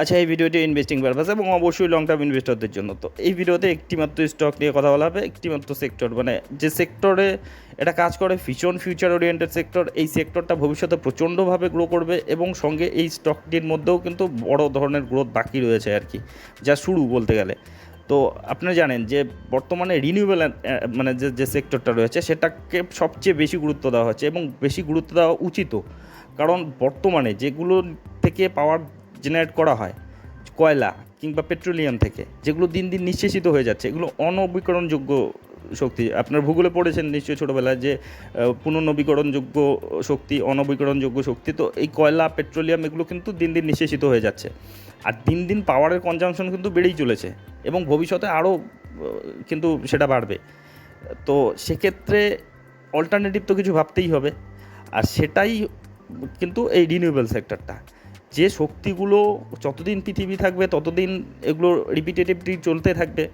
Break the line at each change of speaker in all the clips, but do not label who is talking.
আচ্ছা এই ভিডিওটি ইনভেস্টিং পারপাস এবং অবশ্যই লং টার্ম ইনভেস্টরদের জন্য। তো এই ভিডিওতে একটিমাত্র স্টক নিয়ে কথা বলা হবে, একটিমাত্র সেক্টর মানে যে সেক্টরে এটা কাজ করে ভীষণ ফিউচার ওরিয়েন্টেড সেক্টর এই সেক্টরটা ভবিষ্যতে প্রচণ্ডভাবে গ্রো করবে এবং সঙ্গে এই স্টকটির মধ্যেও কিন্তু বড় ধরনের গ্রোথ বাকি রয়েছে আর কি, যা শুরু বলতে গেলে। তো আপনারা জানেন যে বর্তমানে রিনিউয়েবল মানে যে যে সেক্টরটা রয়েছে, সেটাকে সবচেয়ে বেশি গুরুত্ব দেওয়া হচ্ছে এবং বেশি গুরুত্ব দেওয়া উচিত কারণ বর্তমানে যেগুলো থেকে পাওয়ার জেনারেট করা হয়, কয়লা কিংবা পেট্রোলিয়াম থেকে, যেগুলো দিন দিন নিঃশেষিত হয়ে যাচ্ছে। এগুলো অনবীকরণযোগ্য শক্তি। আপনার ভূগোলে পড়েছেন নিশ্চয়ই ছোটোবেলায় যে পুনর্নবীকরণযোগ্য শক্তি, অনবীকরণযোগ্য শক্তি, তো এই কয়লা পেট্রোলিয়াম এগুলো কিন্তু দিন দিন নিঃশেষিত হয়ে যাচ্ছে। আর দিন দিন পাওয়ারের কনজামশন কিন্তু বেড়েই চলেছে এবং ভবিষ্যতে আরও কিন্তু সেটা বাড়বে। তো সেক্ষেত্রে অল্টারনেটিভ তো কিছু ভাবতেই হবে। আর সেটাই কিন্তু এই রিনিউয়েবল সেক্টরটা যে শক্তিগুলো যতদিন পৃথিবী থাকবে, ততদিন এগুলো রিপিটেটিভলি চলতে থাকবে।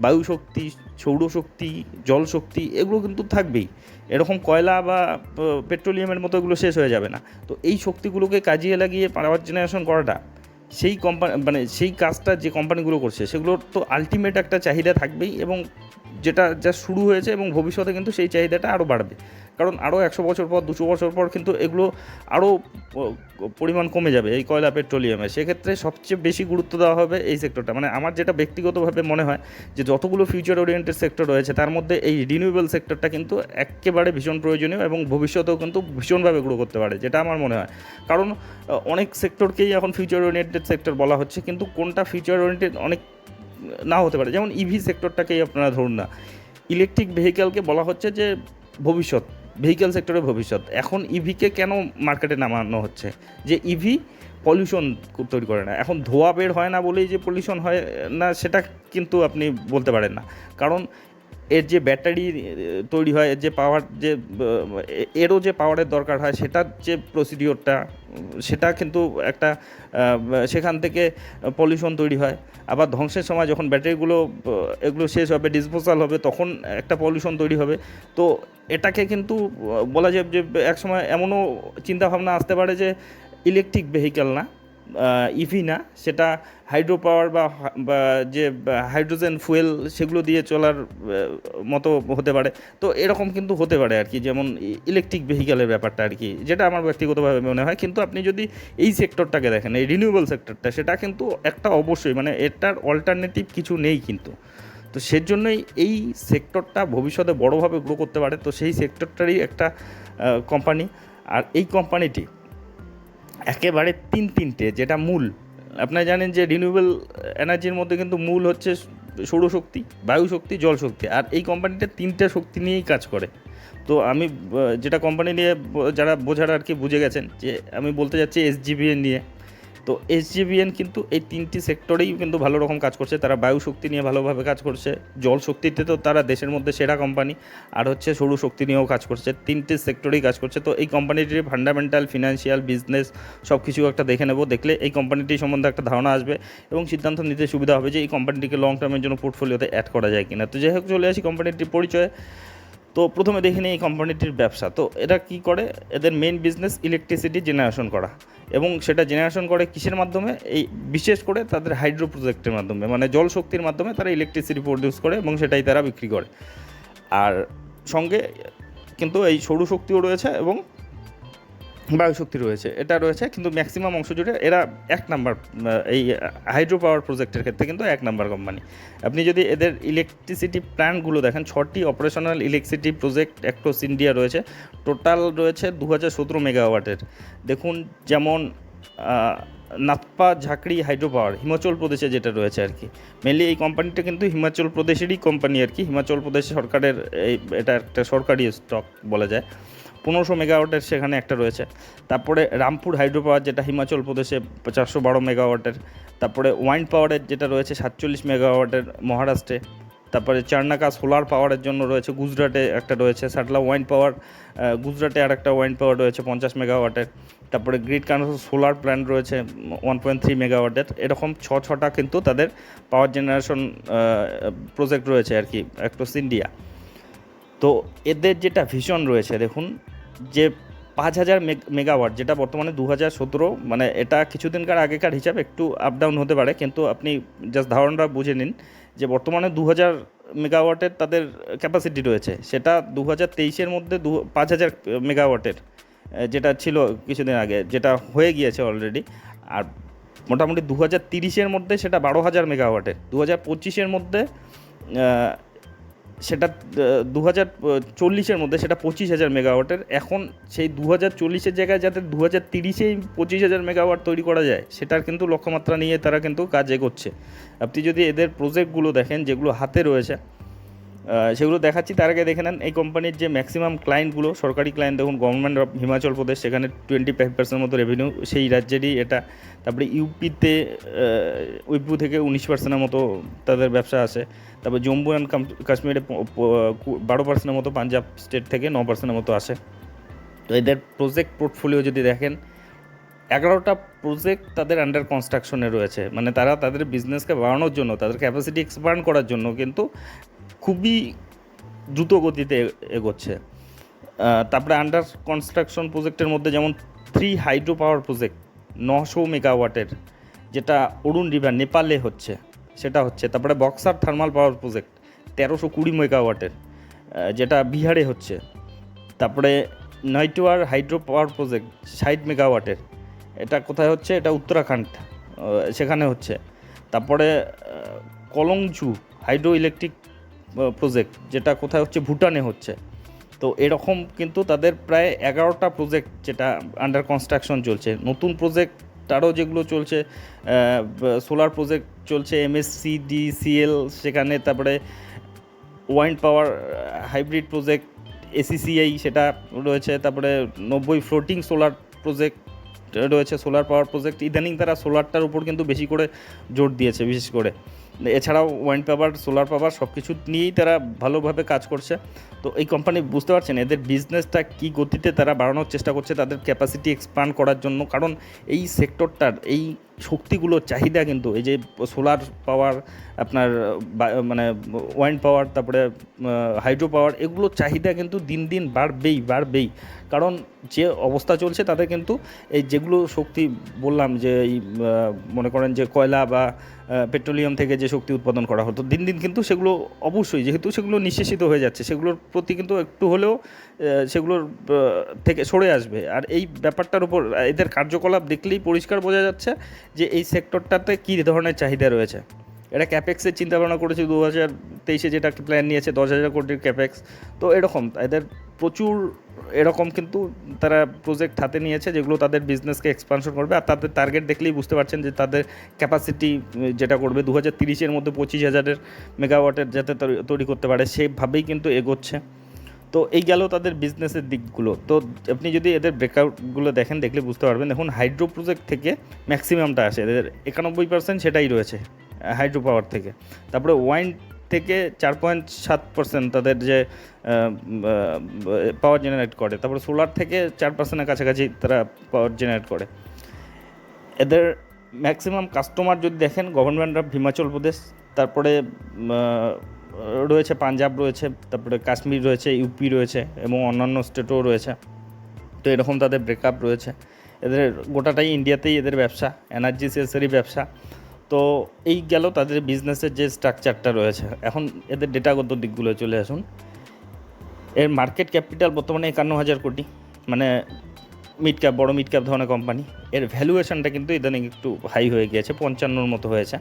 বায়ু শক্তি সৌরশক্তি জল শক্তি এগুলো কিন্তু থাকবেই। এরকম কয়লা বা পেট্রোলিয়ামের মতো এগুলো শেষ হয়ে যাবে না। তো এই শক্তিগুলোকে কাজিয়ে লাগিয়ে পাওয়ার জেনারেশন করাটা, সেই কোম্পানি মানে সেই কাজটা যে কোম্পানিগুলো করছে, সেগুলোর তো আলটিমেট একটা চাহিদা থাকবেই এবং যেটা যা শুরু হয়েছে এবং ভবিষ্যতে কিন্তু সেই চাহিদাটা আরও বাড়বে। কারণ আরও একশো বছর পর, দুশো বছর পর কিন্তু এগুলো আরও পরিমাণ কমে যাবে এই কয়লা পেট্রোলিয়ামে। সেক্ষেত্রে সবচেয়ে বেশি গুরুত্ব দেওয়া হবে এই সেক্টরটা। মানে আমার যেটা ব্যক্তিগতভাবে মনে হয় যে যতগুলো ফিউচার ওরিয়েন্টেড সেক্টর রয়েছে, তার মধ্যে এই রিনিউয়েবল সেক্টরটা কিন্তু একেবারে ভীষণ প্রয়োজনীয় এবং ভবিষ্যতেও কিন্তু ভীষণভাবে গ্রো করতে পারে, যেটা আমার মনে হয়। কারণ অনেক সেক্টরকেই এখন ফিউচার ওরিয়েন্টেড সেক্টর বলা হচ্ছে, কিন্তু কোনটা ফিউচার ওরিয়েন্টেড অনেক না হতে পারে। যেমন ইভি সেক্টরটাকেই আপনারা ধরুন না। ইলেকট্রিক ভেহিক্যালকে বলা হচ্ছে যে ভবিষ্যৎ ভেহিক্যাল সেক্টরের ভবিষ্যৎ। এখন ইভিকে কেন মার্কেটে নামানো হচ্ছে? যে ইভি পলিউশন তৈরি করে না। এখন ধোয়া বের হয় না বলেই যে পলিউশন হয় না, সেটা কিন্তু আপনি বলতে পারেন না। কারণ এর যে ব্যাটারি তৈরি হয়, এর যে পাওয়ার যে, এরও যে পাওয়ারের দরকার হয়, সেটার যে প্রসিডিওরটা সেটা কিন্তু একটা সেখান থেকে পলিউশন তৈরি হয়। আবার ধ্বংসের সময় যখন ব্যাটারিগুলো, এগুলো শেষ হবে ডিসপোজাল হবে, তখন একটা পলিউশন তৈরি হবে। তো এটাকে কিন্তু বলা যায় যে, এক সময় এমনও চিন্তাভাবনা আসতে পারে যে ইলেকট্রিক ভেহিকেল না। ইভি না, সেটা হাইড্রো পাওয়ার বা যে হাইড্রোজেন ফুয়েল সেগুলো দিয়ে চলার মতো হতে পারে। তো এরকম কিন্তু হতে পারে আর কি, যেমন ইলেকট্রিক ভেহিক্যালের ব্যাপারটা আর কি, যেটা আমার ব্যক্তিগতভাবে মনে হয়। কিন্তু আপনি যদি এই সেক্টরটাকে দেখেন, এই রিনিউয়েবল সেক্টরটা সেটা কিন্তু একটা অবশ্যই মানে এটার অল্টারনেটিভ কিছু নেই কিন্তু। তো সেজন্যই এই সেক্টরটা ভবিষ্যতে বড়োভাবে গ্রো করতে পারে। তো সেই সেক্টরটারই একটা কোম্পানি আর এই কোম্পানিটি একেবারে তিন তিনটে, যেটা মূল। আপনারা জানেন যে রিনিউয়েবল এনার্জির মধ্যে কিন্তু মূল হচ্ছে সৌরশক্তি বায়ু শক্তি জল শক্তি আর এই কোম্পানিটা তিনটা শক্তি নিয়েই কাজ করে। তো আমি যেটা কোম্পানি নিয়ে যারা বোঝার আর কি বুঝে গেছেন, যে আমি বলতে যাচ্ছি এস নিয়ে। তো এসজিবিএন কিন্তু এই তিনটি সেক্টরেই কিন্তু ভালো রকম কাজ করছে। তারা বায়ু শক্তি নিয়ে ভালোভাবে কাজ করছে। জল শক্তিতে তো তারা দেশের মধ্যে সেরা কোম্পানি আর হচ্ছে সরু সৌরশক্তি নিয়েও কাজ করছে। তিনটি সেক্টরেই কাজ করছে। তো এই কোম্পানিটির ফান্ডামেন্টাল ফিনান্সিয়াল বিজনেস সব কিছু একটা দেখে নেব। দেখলে এই কোম্পানিটি সম্বন্ধে একটা ধারণা আসবে এবং সিদ্ধান্ত নিতে সুবিধা হবে যে এই কোম্পানিটিকে লং টার্মের জন্য পোর্টফোলিওতে অ্যাড করা যায় কিনা। তো যাই হোক, চলে আসি কোম্পানিটির পরিচয়। তো প্রথমে দেখে নিই এই কোম্পানিটির ব্যবসা। তো এরা কি করে? এদের মেইন বিজনেস ইলেকট্রিসিটি জেনারেশন করা। এবং সেটা জেনারেশন করে কিসের মাধ্যমে? এই বিশেষ করে তাদের হাইড্রো প্রজেক্টের মাধ্যমে। মানে জল শক্তির মাধ্যমে তারা ইলেকট্রিসিটি প্রডিউস করে এবং সেটাই তারা বিক্রি করে। আর সঙ্গে কিন্তু এই সৌরশক্তিও রয়েছে এবং বায়ুশক্তি রয়েছে, এটা রয়েছে, কিন্তু ম্যাক্সিমাম অংশ জুড়ে এরা এক নাম্বার এই হাইড্রো পাওয়ার প্রজেক্টের ক্ষেত্রে কিন্তু এক নাম্বার কোম্পানি আপনি যদি এদের ইলেকট্রিসিটি প্ল্যান্টগুলো দেখেন, ছটি operational electricity project across India রয়েছে টোটাল রয়েছে দু হাজার সতেরো মেগাওয়াটের দেখুন, যেমন নাপ্পা ঝাঁকড়ি হাইড্রো পাওয়ার হিমাচল প্রদেশে যেটা রয়েছে আর কি। মেনলি এই কোম্পানিটা কিন্তু হিমাচল প্রদেশেরই কোম্পানি আর কি, হিমাচল প্রদেশ সরকারের এটা একটা সরকারি স্টক বলা যায়। পনেরোশো মেগাওয়াটের সেখানে একটা রয়েছে। তারপরে রামপুর হাইড্রো পাওয়ার যেটা হিমাচল প্রদেশে চারশো বারো মেগাওয়াটের, তারপরে ওয়াইন পাওয়ারের যেটা রয়েছে সাতচল্লিশ মেগাওয়াটের মহারাষ্ট্রে, তারপরে চারনাকা সোলার পাওয়ারের জন্য রয়েছে গুজরাটে একটা রয়েছে, সাটলা ওয়াইন পাওয়ার গুজরাটে আর একটা ওয়াইন পাওয়ার রয়েছে পঞ্চাশ মেগাওয়াটের, তারপরে গ্রিড কানেকশন সোলার প্ল্যান্ট রয়েছে ওয়ান পয়েন্ট থ্রি মেগাওয়াটের, এরকম ছ ছটা কিন্তু তাদের পাওয়ার জেনারেশন প্রজেক্ট রয়েছে আর কি, অ্যাক্রস ইন্ডিয়া। তো এদের যেটা ভিশন রয়েছে, দেখুন যে পাঁচ হাজার মেগাওয়াট, যেটা বর্তমানে দু হাজার সতেরো মানে এটা কিছুদিনকার আগেকার হিসাব, একটু আপ ডাউন হতে পারে, কিন্তু আপনি জাস্ট ধারণাটা বুঝে নিন যে বর্তমানে দু হাজার মেগাওয়াটের তাদের ক্যাপাসিটি রয়েছে। সেটা দু হাজার তেইশের মধ্যে দু, পাঁচ হাজার মেগাওয়াটের যেটা ছিল কিছুদিন আগে, যেটা হয়ে গিয়েছে অলরেডি আর মোটামুটি দু হাজার তিরিশের মধ্যে সেটা বারো হাজার মেগাওয়াটের দু হাজার পঁচিশের মধ্যে সেটা দু হাজার চল্লিশের মধ্যে সেটা পঁচিশ হাজার মেগাওয়াটের। এখন সেই দু হাজার চল্লিশের জায়গায় যাতে দু হাজার তিরিশেই পঁচিশ হাজার মেগাওয়াট তৈরি করা যায়, সেটার কিন্তু লক্ষ্যমাত্রা নিয়ে তারা কিন্তু কাজ এগোচ্ছে। আপনি যদি এদের প্রজেক্টগুলো দেখেন, যেগুলো হাতে রয়েছে সেগুলো দেখাচ্ছি। তার আগে দেখে নেন, এই কোম্পানির যে ম্যাক্সিমাম ক্লায়েন্টগুলো সরকারি ক্লায়েন্ট দেখুন গভর্নমেন্ট অফ হিমাচল প্রদেশ সেখানে টোয়েন্টি ফাইভ পার্সেন্ট মতো রেভিনিউ সেই রাজ্যেরই এটা। তারপরে ইউপিতে উইপু থেকে উনিশ পার্সেন্টের মতো তাদের ব্যবসা আছে। তারপর জম্মু অ্যান্ড কাশ্মীরে বারো পার্সেন্টের মতো পাঞ্জাব স্টেট থেকে ন পার্সেন্টের মতো আসে। তো এদের প্রজেক্ট পোর্টফোলিও যদি দেখেন, এগারোটা প্রজেক্ট তাদের আন্ডার কনস্ট্রাকশনে রয়েছে। মানে তারা তাদের বিজনেসকে বাড়ানোর জন্য, তাদের ক্যাপাসিটি এক্সপান্ড করার জন্য কিন্তু খুবই দ্রুত গতিতে এগোচ্ছে। তারপরে আন্ডার কনস্ট্রাকশন প্রজেক্টের মধ্যে যেমন থ্রি হাইড্রো পাওয়ার প্রজেক্ট নশো মেগাওয়াটের যেটা অরুণ রিভার নেপালে হচ্ছে, সেটা হচ্ছে। তারপরে বক্সার থার্মাল পাওয়ার প্রজেক্ট তেরোশো কুড়ি মেগাওয়াটের যেটা বিহারে হচ্ছে। তারপরে নয়টুয়ার হাইড্রো পাওয়ার প্রজেক্ট ষাট মেগাওয়াটের এটা কোথায় হচ্ছে? এটা উত্তরাখণ্ড সেখানে হচ্ছে। তারপরে কলংচু হাইড্রো ইলেকট্রিক প্রজেক্ট যেটা কোথায় হচ্ছে, ভুটানে হচ্ছে। তো এরকম কিন্তু তাদের প্রায় এগারোটা প্রজেক্ট যেটা আন্ডার কনস্ট্রাকশন চলছে। নতুন প্রজেক্ট আরও যেগুলো চলছে সোলার প্রজেক্ট চলছে এমএসসি ডিসিএল সেখানে তারপরে wind power hybrid project ACCI সেটা রয়েছে, তারপরে নব্বই ফ্লোটিং সোলার প্রজেক্ট রয়েছে সোলার পাওয়ার প্রজেক্ট ইদানিং তারা সোলারটার উপর কিন্তু বেশি করে জোর দিয়েছে, বিশেষ করে। এছাড়াও ওয়াইন্ড পাওয়ার সোলার পাওয়ার সব কিছু নিয়েই তারা ভালোভাবে কাজ করছে। তো এই কোম্পানি বুঝতে পারছেন, এদের বিজনেসটা কী গতিতে তারা বাড়ানোর চেষ্টা করছে, তাদের ক্যাপাসিটি এক্সপান্ড করার জন্য। কারণ এই সেক্টরটার এই শক্তিগুলোর চাহিদা কিন্তু, এই যে সোলার পাওয়ার আপনার মানে ওয়াইন্ড পাওয়ার তারপরে হাইড্রো পাওয়ার এগুলোর চাহিদা কিন্তু দিন দিন বাড়বেই বাড়বেই। কারণ যে অবস্থা চলছে তাতে কিন্তু এই যেগুলো শক্তি বললাম যে এই মনে করেন যে কয়লা বা পেট্রোলিয়াম থেকে যে শক্তি উৎপাদন করা হতো, দিন দিন কিন্তু সেগুলো অবশ্যই, যেহেতু সেগুলো নিঃশেষিত হয়ে যাচ্ছে, সেগুলোর প্রতি কিন্তু একটু হলেও সেগুলোর থেকে সরে আসবে। আর এই ব্যাপারটার উপর, এদের কার্যকলাপ দেখলেই পরিষ্কার বোঝা যাচ্ছে যে এই সেক্টরটাতে কী ধরনের চাহিদা রয়েছে। এটা ক্যাপেক্সের চিন্তা ভাবনা করেছে দু হাজার তেইশে, যেটা একটা প্ল্যান নিয়েছে, দশ হাজার কোটির ক্যাপেক্স তো এরকম, এদের প্রচুর এরকম কিন্তু তারা প্রজেক্ট হাতে নিয়েছে, যেগুলো তাদের বিজনেসকে এক্সপানশন করবে। আর তাদের টার্গেট দেখলেই বুঝতে পারছেন যে তাদের ক্যাপাসিটি যেটা করবে দু হাজার তিরিশের মধ্যে পঁচিশ হাজারের মেগাওয়াটের যাতে তৈরি- তৈরি করতে পারে সেভাবেই কিন্তু এগোচ্ছে। তো এই গেল তাদের বিজনেসের দিকগুলো। তো আপনি যদি এদের ব্রেকআউটগুলো দেখেন, দেখলে বুঝতে পারবেন। দেখুন হাইড্রো প্রজেক্ট থেকে ম্যাক্সিমামটা আসে। এদের একানব্বই পার্সেন্ট সেটাই রয়েছে। হাইড্রো পাওয়ার থেকে। তারপরে ওয়াইন থেকে চার পয়েন্ট সাত পার্সেন্ট তাদের যে পাওয়ার জেনারেট করে। তারপরে সোলার থেকে চার পার্সেন্টের কাছাকাছি তারা পাওয়ার জেনারেট করে। এদের ম্যাক্সিমাম কাস্টমার যদি দেখেন গভর্নমেন্ট অফ হিমাচল প্রদেশ, তারপরে রয়েছে পাঞ্জাব রয়েছে, তারপরে কাশ্মীর রয়েছে, ইউপি রয়েছে, এবং অন্যান্য স্টেটও রয়েছে। তো এরকম তাদের ব্রেকআপ রয়েছে। এদের গোটাটাই ইন্ডিয়াতেই এদের ব্যবসা এনার্জি সেলসেরই ব্যবসা। তো এই গেল তাদের বিজনেসের যে স্ট্রাকচারটা রয়েছে। এখন এদের ডেটাগত দিকগুলো চলে আসুন। এর মার্কেট ক্যাপিটাল বর্তমানে একান্ন হাজার কোটি মানে মিড ক্যাপ বড় মিড ক্যাপ ধরনের কোম্পানি এর ভ্যালুয়েশনটা কিন্তু ইদানিং একটু হাই হয়ে গিয়েছে, পঞ্চান্নর মতো হয়েছে।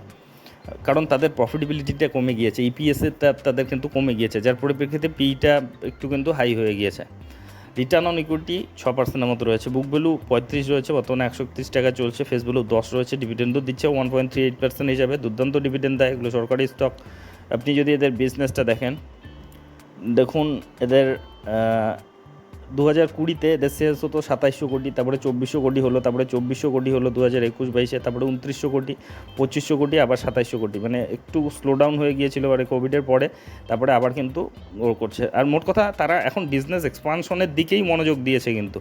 কারণ তাদের প্রফিটেবিলিটিটা কমে গিয়েছে ইপিএসের তাদের কিন্তু কমে গিয়েছে, যার পরিপ্রেক্ষিতে পিটা একটু কিন্তু হাই হয়ে গিয়েছে। রিটার্ন অন ইকুইটি ছ পার্সেন্টের মতো রয়েছে। বুক ভ্যালু পঁয়ত্রিশ রয়েছে, বর্তমানে একশো একত্রিশ টাকা চলছে ফেস ভ্যালু দশ রয়েছে ডিভিডেন্ডও দিচ্ছে one point three eight percent হিসাবে দুর্দান্ত ডিভিডেন্ড দেয় এগুলো সরকারি স্টক আপনি যদি এদের বিজনেসটা দেখেন, দেখুন এদের দু হাজার কুড়িতে এদের সেলস হতো সাতাইশশো কোটি, তারপরে চব্বিশশো কোটি হলো, তারপরে চব্বিশশো কোটি হলো দু হাজার একুশ বাইশে, তারপরে উনত্রিশশো কোটি, পঁচিশশো কোটি, আবার সাতাইশশো কোটি। মানে একটু স্লো ডাউন হয়ে গিয়েছিল মানে কোভিডের পরে, তারপরে আবার কিন্তু ও করছে। আর মোট কথা, তারা এখন বিজনেস এক্সপানশনের দিকেই মনোযোগ দিয়েছে কিন্তু।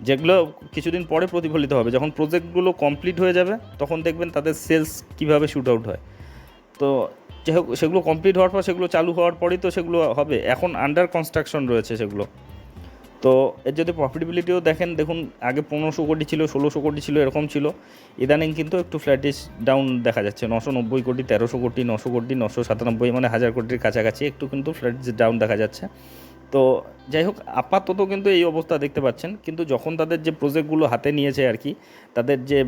যেগুলো কিছুদিন পরে প্রতিফলিত হবে। যখন প্রজেক্টগুলো কমপ্লিট হয়ে যাবে, তখন দেখবেন তাদের সেলস কীভাবে শ্যুট আউট হয়। তো যাই সেগুলো কমপ্লিট হওয়ার পর, সেগুলো চালু হওয়ার পরেই তো সেগুলো হবে। এখন আন্ডার কনস্ট্রাকশন রয়েছে সেগুলো। তো এর যদি প্রফিটেবিলিটিও দেখেন, দেখুন, আগে পনেরোশো কোটি ছিল, ষোলোশো কোটি ছিল, এরকম ছিল। ইদানিং কিন্তু একটু ফ্ল্যাটিস ডাউন দেখা যাচ্ছে। নশো নব্বই কোটি, তেরোশো কোটি, নশো কোটি, নশো সাতানব্বই মানে হাজার কোটির কাছাকাছি একটু কিন্তু ফ্ল্যাটিস ডাউন দেখা যাচ্ছে। তো যাই হোক, আপাতত কিন্তু এই অবস্থা দেখতে পাচ্ছেন। কিন্তু যখন তাদের যে প্রজেক্টগুলো হাতে নিয়েছে আর কি, তাদের যে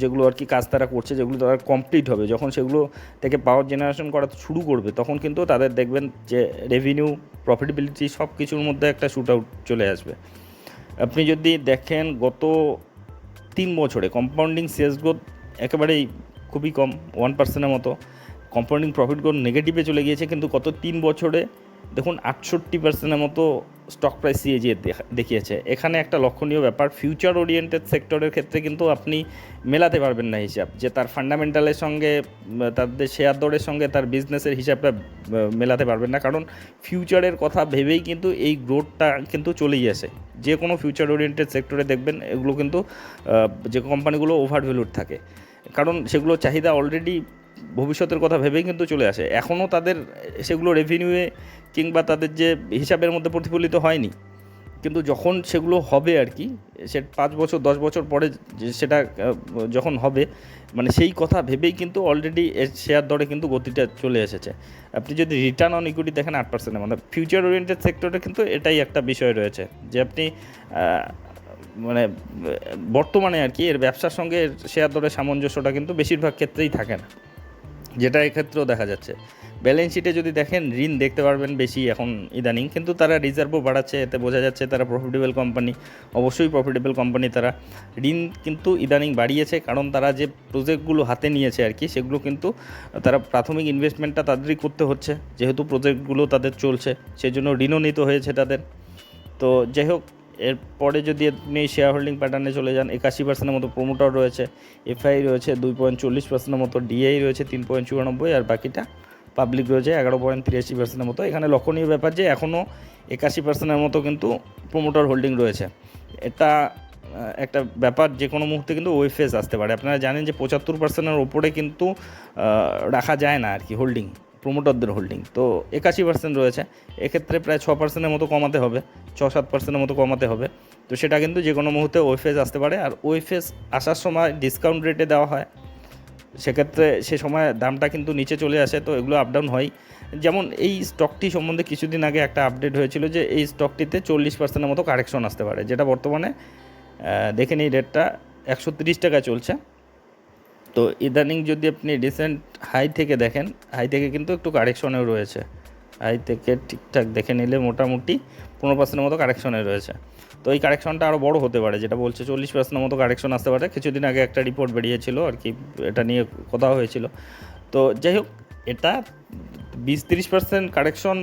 যেগুলো আর কি কাজ তারা করছে, যেগুলো তারা কমপ্লিট হবে, যখন সেগুলো থেকে পাওয়ার জেনারেশন করা শুরু করবে, তখন কিন্তু তাদের দেখবেন যে রেভিনিউ প্রফিটেবিলিটি সব কিছুর মধ্যে একটা শ্যুট আউট চলে আসবে। আপনি যদি দেখেন গত তিন বছরে কম্পাউন্ডিং সেলস গ্রোথ একেবারেই খুবই কম ওয়ান পার্সেন্টের মতো কম্পাউন্ডিং প্রফিট গ্রোথ নেগেটিভে চলে গিয়েছে, কিন্তু গত তিন বছরে দেখুন, আটষট্টি পার্সেন্টের মতো স্টক প্রাইস সিএজি দেখিয়েছে। এখানে একটা লক্ষণীয় ব্যাপার ফিউচার ওরিয়েন্টেড সেক্টরের ক্ষেত্রে কিন্তু আপনি মেলাতে পারবেন না হিসাব। যে তার ফান্ডামেন্টালের সঙ্গে তাদের শেয়ার দরের সঙ্গে তার বিজনেসের হিসাবটা মেলাতে পারবেন না। কারণ ফিউচারের কথা ভেবেই কিন্তু এই গ্রোথটা কিন্তু চলেই আসে। যে কোনো ফিউচার ওরিয়েন্টেড সেক্টরে দেখবেন, এগুলো কিন্তু যে কোম্পানিগুলো ওভার ভ্যালুড থাকে। কারণ সেগুলো চাহিদা অলরেডি ভবিষ্যতের কথা ভেবেই কিন্তু চলে আসে। এখনও তাদের, সেগুলো রেভিনিউয়ে কিংবা তাদের যে হিসাবের মধ্যে প্রতিফলিত হয়নি, কিন্তু যখন সেগুলো হবে আর কি, সে পাঁচ বছর, দশ বছর পরে সেটা যখন হবে মানে সেই কথা ভেবেই কিন্তু অলরেডি শেয়ার দরে কিন্তু গতিটা চলে এসেছে। আপনি যদি রিটার্ন অন ইকুইটি দেখেন আট পার্সেন্টের মানে ফিউচার ওরিয়েন্টেড সেক্টরে কিন্তু এটাই একটা বিষয় রয়েছে। যে আপনি মানে বর্তমানে আর কি এর ব্যবসার সঙ্গে শেয়ার দরের সামঞ্জস্যটা কিন্তু বেশিরভাগ ক্ষেত্রেই থাকে না। যেটা এক্ষেত্রেও দেখা যাচ্ছে। ব্যালেন্স শিটে যদি দেখেন, ঋণ দেখতে পারবেন বেশি এখন ইদানিং, কিন্তু তারা রিজার্ভও বাড়াচ্ছে, এতে বোঝা যাচ্ছে তারা প্রফিটেবল কোম্পানি অবশ্যই প্রফিটেবল কোম্পানি তারা। ঋণ কিন্তু ইদানিং বাড়িয়েছে, কারণ তারা যে প্রজেক্টগুলো হাতে নিয়েছে আর কি, সেগুলো কিন্তু তারা প্রাথমিক ইনভেস্টমেন্টটা তাদেরই করতে হচ্ছে, যেহেতু প্রজেক্টগুলো তাদের চলছে, সেজন্য ঋণও নিতে হয়েছে তাদের। তো যাই হোক, এরপরে যদি আপনি শেয়ার হোল্ডিং প্যাটার্নে চলে যান, একাশি পার্সেন্টের মতো প্রোমোটার রয়েছে এফআই রয়েছে দুই পয়েন্ট চল্লিশ পার্সেন্টের মতো ডিআই রয়েছে তিন পয়েন্ট চুরানব্বই, আর বাকিটা পাবলিক রয়েছে, এগারো পয়েন্ট তিরাশি পার্সেন্টের মতো। এখানে লক্ষণীয় ব্যাপার যে এখনও একাশি পার্সেন্টের মতো কিন্তু প্রোমোটার হোল্ডিং রয়েছে। এটা একটা ব্যাপার যে কোনো মুহূর্তে কিন্তু ওয়েফেস আসতে পারে। আপনারা জানেন যে পঁচাত্তর পার্সেন্টের ওপরে কিন্তু রাখা যায় না আর কি হোল্ডিং প্রোমোটারদের হোল্ডিং তো একাশি পার্সেন্ট রয়েছে। এক্ষেত্রে প্রায় ছ পার্সেন্টের মতো কমাতে হবে, ছ সাত পার্সেন্টের মতো কমাতে হবে। তো সেটা কিন্তু যে কোনো মুহূর্তে ওয়েফেস আসতে পারে। আর ওয়েফেস আসার সময় ডিসকাউন্ট রেটে দেওয়া হয়। সেক্ষেত্রে সে সময় দামটা কিন্তু নিচে চলে আসে, তো এগুলো আপ ডাউন হয়। যেমন এই স্টকটি সম্বন্ধে কিছুদিন আগে একটা আপডেট হয়েছিল যে এই স্টকটিতে চল্লিশ পার্সেন্টের মতো কারেকশন আসতে পারে, যেটা বর্তমানে দেখে নিই রেটটা একশো তিরিশ টাকায় চলছে। তো ইদানিং যদি আপনি রিসেন্ট হাই থেকে দেখেন হাই থেকে কিন্তু একটু কারেকশনেও রয়েছে। হাই থেকে ঠিকঠাক দেখে নিলে মোটামুটি পনেরো পার্সেন্টের মতো কারেকশনে রয়েছে। তো এই কারেকশনটা আরও বড় হতে পারে, যেটা বলছে চল্লিশ পার্সেন্টের মতো কারেকশন আসতে পারে। কিছুদিন আগে একটা রিপোর্ট বেরিয়েছিল আর কি, এটা নিয়ে কথা হয়েছিল। তো যাই হোক, এটা বিশ তিরিশ পার্সেন্ট কারেকশন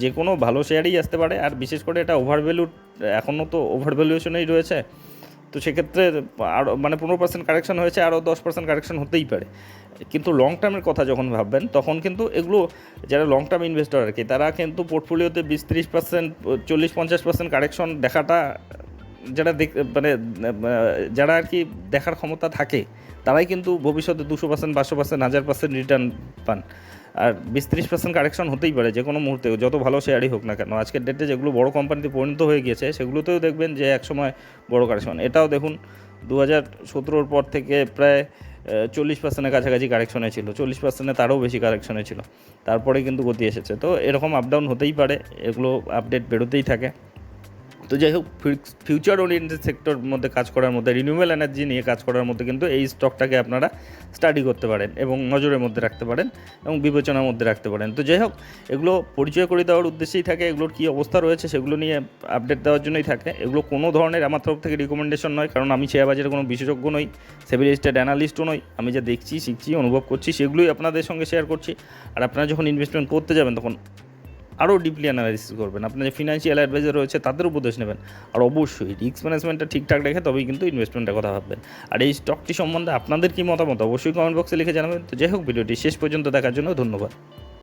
যে কোনো ভালো শেয়ারেই আসতে পারে, আর বিশেষ করে এটা ওভার ভ্যালু এখনও তো ওভার ভ্যালুয়েশনেই রয়েছে। তো সেক্ষেত্রে আরও মানে পনেরো পার্সেন্ট কারেকশন হয়েছে আরও দশ পার্সেন্ট কারেকশন হতেই পারে। কিন্তু লং টার্মের কথা যখন ভাববেন, তখন কিন্তু এগুলো যারা লং টার্ম ইনভেস্টর আর কি, তারা কিন্তু পোর্টফোলিওতে বিশ তিরিশ পার্সেন্ট চল্লিশ পঞ্চাশ পার্সেন্ট কারেকশন দেখাটা, যারা দেখ মানে যারা আর কি দেখার ক্ষমতা থাকে, তারাই কিন্তু ভবিষ্যতে দুশো পার্সেন্ট পাঁচশো পার্সেন্ট হাজার পার্সেন্ট রিটার্ন পান। আর বিশ তিরিশ পার্সেন্ট কারেকশন হতেই পারে যে কোনো মুহূর্তে, যত ভালো শেয়ারই হোক না কেন। আজকের ডেটে যেগুলো বড় কোম্পানিতে পরিণত হয়ে গিয়েছে, সেগুলোতেও দেখবেন যে একসময় বড় কারেকশন এটাও দেখুন দু হাজার সতেরোর পর থেকে প্রায় চল্লিশ পার্সেন্টের কাছাকাছি কারেকশনে ছিল, চল্লিশ পার্সেন্টে তারও বেশি কারেকশনে ছিল। তারপরে কিন্তু গতি এসেছে। তো এরকম আপ ডাউন হতেই পারে, এগুলো আপডেট বেরোতেই থাকে। তো যাই হোক ফিউচার ওরিয়েন্টেড সেক্টর মধ্যে কাজ করার মধ্যে রিনিউয়েবল এনার্জি নিয়ে কাজ করার মধ্যে কিন্তু এই স্টকটাকে আপনারা স্টাডি করতে পারেন এবং নজরের মধ্যে রাখতে পারেন এবং বিবেচনার মধ্যে রাখতে পারেন। তো যাই হোক, এগুলো পরিচয় করে দেওয়ার উদ্দেশ্যেই থাকে, এগুলোর কী অবস্থা রয়েছে সেগুলো নিয়ে আপডেট দেওয়ার জন্যই থাকে। এগুলো কোনো ধরনের আমার তরফ থেকে রিকমেন্ডেশন নয়, কারণ আমি শেয়ার বাজারের কোনো বিশেষজ্ঞ নই সেভি রেজিস্টার্ড অ্যানালিস্টও নই। আমি যা দেখছি, শিখছি, অনুভব করছি, সেগুলোই আপনাদের সঙ্গে শেয়ার করছি। আর আপনারা যখন ইনভেস্টমেন্ট করতে যাবেন, তখন আরও ডিপলি অ্যানালাইসিস করবেন। আপনার যে ফিনান্সিয়াল অ্যাডভাইজার রয়েছে, তাদের উপদেশ নেবেন। আর অবশ্যই রিস্ক ম্যানেজমেন্টটা ঠিকঠাক রেখে তবেই কিন্তু ইনভেস্টমেন্টের কথা ভাববেন। আর এই স্টকটি সম্বন্ধে আপনাদের কী মতামত? অবশ্যই কমেন্ট বক্সে লিখে জানাবেন। তো যাই হোক, ভিডিওটি শেষ পর্যন্ত দেখার জন্য ধন্যবাদ।